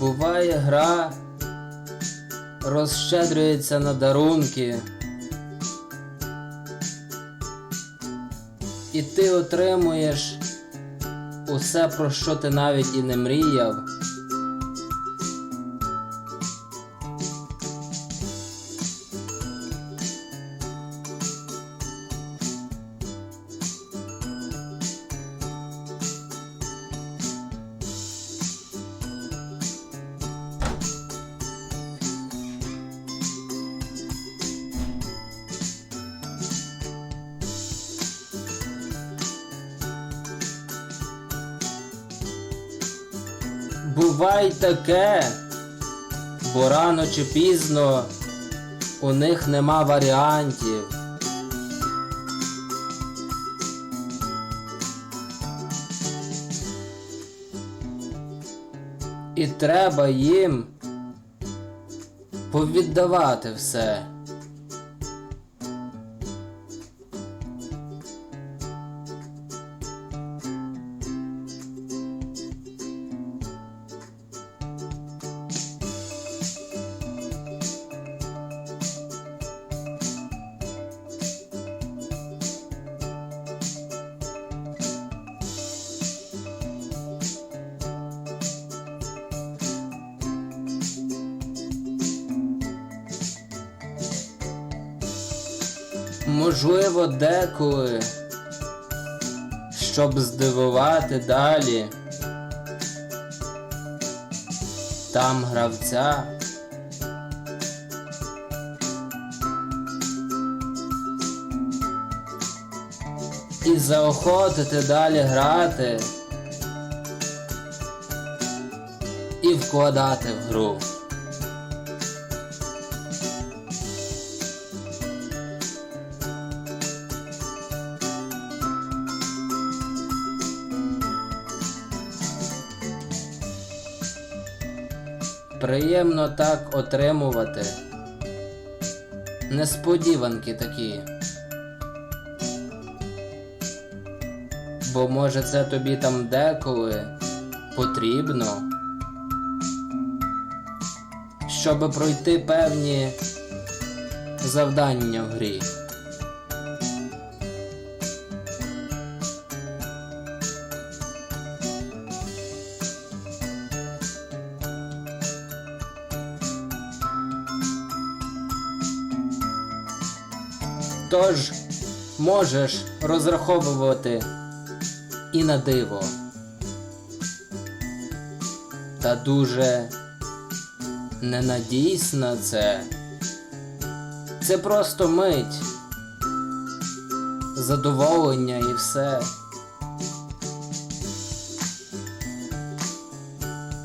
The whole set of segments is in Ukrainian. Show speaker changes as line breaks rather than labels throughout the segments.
Буває гра розщедрюється на дарунки. І ти отримуєш усе, про що ти навіть і не мріяв. Бувай таке, бо рано чи пізно у них нема варіантів. І треба їм повіддавати все. Можливо, деколи, щоб здивувати далі. Там гравця. І заохотити далі грати. І вкладати в гру. Приємно так отримувати несподіванки такі. Бо може це тобі там деколи потрібно, щоб пройти певні завдання в грі. Тож можеш розраховувати і на диво. Та дуже ненадійсно це. Це просто мить. Задоволення і все.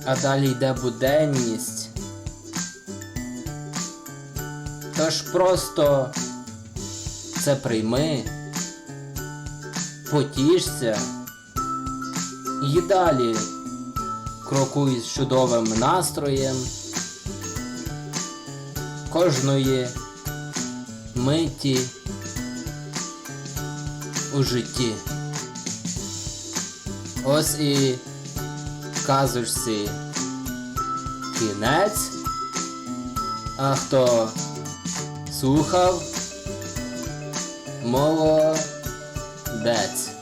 А далі йде буденність. Тож просто це прийми, потішся і далі крокуй з чудовим настроєм кожної миті у житті. Ось і казочці кінець. А хто слухав? more bats.